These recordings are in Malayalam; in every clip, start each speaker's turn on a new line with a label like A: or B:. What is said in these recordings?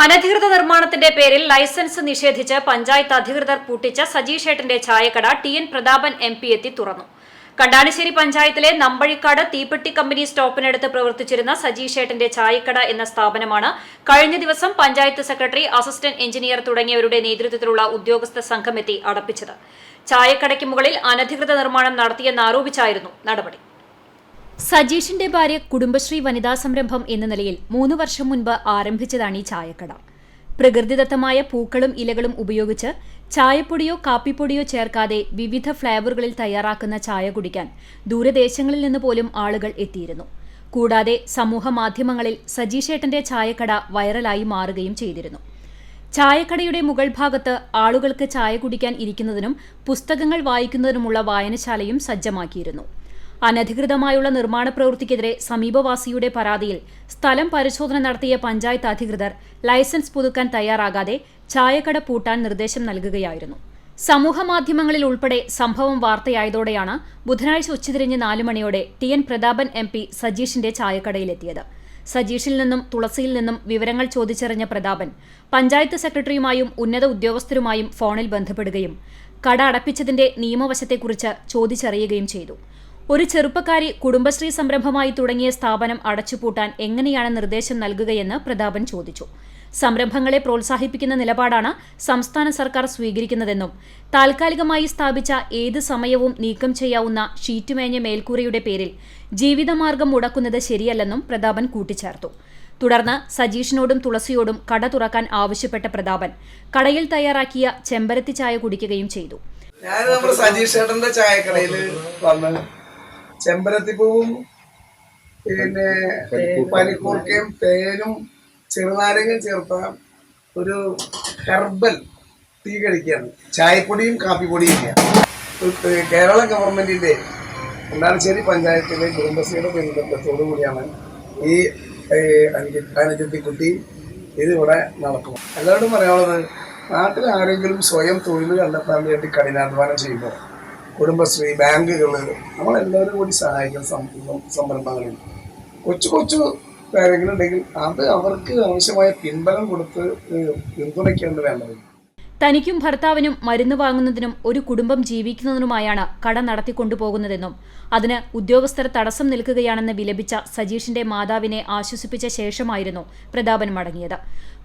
A: അനധികൃത നിർമ്മാണത്തിന്റെ പേരിൽ ലൈസൻസ് നിഷേധിച്ച് പഞ്ചായത്ത് അധികൃതർ പൂട്ടിച്ച സജീഷേട്ടന്റെ ചായക്കട T N Prathapan M P എത്തി തുറന്നു. കണ്ടാനശ്ശേരി പഞ്ചായത്തിലെ നമ്പഴിക്കാട് തീപ്പെട്ടി കമ്പനി സ്റ്റോപ്പിനടുത്ത് പ്രവർത്തിച്ചിരുന്ന സജീഷേട്ടന്റെ ചായക്കട എന്ന സ്ഥാപനമാണ് കഴിഞ്ഞ ദിവസം പഞ്ചായത്ത് സെക്രട്ടറി അസിസ്റ്റന്റ് എഞ്ചിനീയർ തുടങ്ങിയവരുടെ നേതൃത്വത്തിലുള്ള ഉദ്യോഗസ്ഥ സംഘമെത്തി അടപ്പിച്ചത്. ചായക്കടയ്ക്ക് മുകളിൽ അനധികൃത നിർമ്മാണം നടത്തിയെന്നാരോപിച്ചായിരുന്നു നടപടി. സജീഷിന്റെ ഭാര്യ കുടുംബശ്രീ വനിതാ സംരംഭം എന്ന നിലയിൽ മൂന്ന് വർഷം മുൻപ് ആരംഭിച്ചതാണ് ഈ ചായക്കട. പ്രകൃതിദത്തമായ പൂക്കളും ഇലകളും ഉപയോഗിച്ച് ചായപ്പൊടിയോ കാപ്പിപ്പൊടിയോ ചേർക്കാതെ വിവിധ ഫ്ലേവറുകളിൽ തയ്യാറാക്കുന്ന ചായ കുടിക്കാൻ ദൂരദേശങ്ങളിൽ നിന്ന് പോലും ആളുകൾ എത്തിയിരുന്നു. കൂടാതെ സമൂഹ മാധ്യമങ്ങളിൽ സജീഷേട്ടന്റെ ചായക്കട വൈറലായി മാറുകയും ചെയ്തിരുന്നു. ചായക്കടയുടെ മുകൾ ഭാഗത്ത് ആളുകൾക്ക് ചായ കുടിക്കാൻ ഇരിക്കുന്നതിനും പുസ്തകങ്ങൾ വായിക്കുന്നതിനുമുള്ള വായനശാലയും സജ്ജമാക്കിയിരുന്നു. അനധികൃതമായുള്ള നിർമ്മാണ പ്രവൃത്തിക്കെതിരെ സമീപവാസിയുടെ പരാതിയിൽ സ്ഥലം പരിശോധന നടത്തിയ പഞ്ചായത്ത് അധികൃതർ ലൈസൻസ് പുതുക്കാൻ തയ്യാറാകാതെ ചായക്കട പൂട്ടാൻ നിർദ്ദേശം നൽകുകയായിരുന്നു. സമൂഹമാധ്യമങ്ങളിൽ ഉൾപ്പെടെ സംഭവം വാർത്തയായതോടെയാണ് ബുധനാഴ്ച ഉച്ചതിരിഞ്ഞ് നാലു മണിയോടെ T N Prathapan M P സജീഷിന്റെ ചായക്കടയിലെത്തിയത്. സജീഷിൽ നിന്നും തുളസിയിൽ നിന്നും വിവരങ്ങൾ ചോദിച്ചറിഞ്ഞ പ്രതാപൻ പഞ്ചായത്ത് സെക്രട്ടറിയുമായും ഉന്നത ഉദ്യോഗസ്ഥരുമായും ഫോണിൽ ബന്ധപ്പെടുകയും കട അടപ്പിച്ചതിന്റെ നിയമവശത്തെക്കുറിച്ച് ചോദിച്ചറിയുകയും ചെയ്തു. ഒരു ചെറുപ്പക്കാരി കുടുംബശ്രീ സംരംഭമായി തുടങ്ങിയ സ്ഥാപനം അടച്ചുപൂട്ടാൻ എങ്ങനെയാണ് നിർദ്ദേശം നൽകുകയെന്ന് പ്രതാപൻ ചോദിച്ചു. സംരംഭങ്ങളെ പ്രോത്സാഹിപ്പിക്കുന്ന നിലപാടാണ് സംസ്ഥാന സർക്കാർ സ്വീകരിക്കുന്നതെന്നും താൽക്കാലികമായി സ്ഥാപിച്ച ഏത് സമയവും നീക്കം ചെയ്യാവുന്ന ഷീറ്റുമേഞ്ഞ മേൽക്കൂരയുടെ പേരിൽ ജീവിതമാർഗം മുടക്കുന്നത് ശരിയല്ലെന്നും പ്രതാപൻ കൂട്ടിച്ചേർത്തു. തുടർന്ന് സജീഷിനോടും തുളസിയോടും കട തുറക്കാൻ ആവശ്യപ്പെട്ട പ്രതാപൻ കടയിൽ തയ്യാറാക്കിയ ചെമ്പരത്തി ചായ കുടിക്കുകയും ചെയ്തു.
B: ഞാൻ നമ്മുടെ സജീഷ് ചേട്ടന്റെ ചായക്കടയിൽ വന്ന് ചെമ്പരത്തിപ്പൂവും പിന്നെ പനിക്കൂർക്കയും തേനും ചെറുനാരങ്ങയും ചേർത്ത ഒരു ഹെർബൽ ടീ കഴിക്കുകയാണ്. ചായപ്പൊടിയും കാപ്പിപ്പൊടിയും കേരള ഗവൺമെന്റിന്റെ ഉണ്ടാർച്ചേരി പഞ്ചായത്തിലെ കുടുംബശ്രീയുടെ പിന്തുണത്തോടു കൂടിയാണ് ഈ അനുജത്തിക്കുട്ടി ഇതിവിടെ നടക്കും എല്ലാവരോടും പറയാനുള്ളത് നാട്ടിൽ ആരെങ്കിലും സ്വയം തൊഴിൽ കണ്ടെത്താൻ വേണ്ടി കഠിനാധ്വാനം ചെയ്യുമ്പോൾ കുടുംബശ്രീ ബാങ്കുകൾ നമ്മളെല്ലാവരും കൂടി സഹായിക്കുന്ന സംരംഭങ്ങളുണ്ട്. കൊച്ചു കൊച്ചു കാര്യങ്ങളുണ്ടെങ്കിൽ അത് അവർക്ക് ആവശ്യമായ പിൻബലം കൊടുത്ത് പിന്തുണയ്ക്കേണ്ടത് പിന്തുണയ്ക്കേണ്ട വേണ്ടത്
A: തനിക്കും ഭർത്താവിനും മരുന്ന് വാങ്ങുന്നതിനും ഒരു കുടുംബം ജീവിക്കുന്നതിനുമായാണ് കട നടത്തിക്കൊണ്ടുപോകുന്നതെന്നും അതിന് ഉദ്യോഗസ്ഥർ തടസ്സം നിൽക്കുകയാണെന്ന് വിലപിച്ച സജീഷിന്റെ മാതാവിനെ ആശ്വസിപ്പിച്ച ശേഷമായിരുന്നു പ്രതാപൻ മടങ്ങിയത്.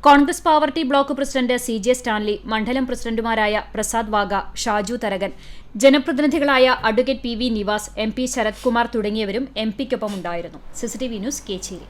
A: Congress Pavaratty block president C J Stanley മണ്ഡലം പ്രസിഡന്റുമാരായ പ്രസാദ് വാഗ Shaju Tharakan ജനപ്രതിനിധികളായ advocate P V Nivas M P Sarath Kumar തുടങ്ങിയവരും എം പിക്കൊപ്പം ഉണ്ടായിരുന്നു സിസിടിവി ന്യൂസ് കേച്ചേരി.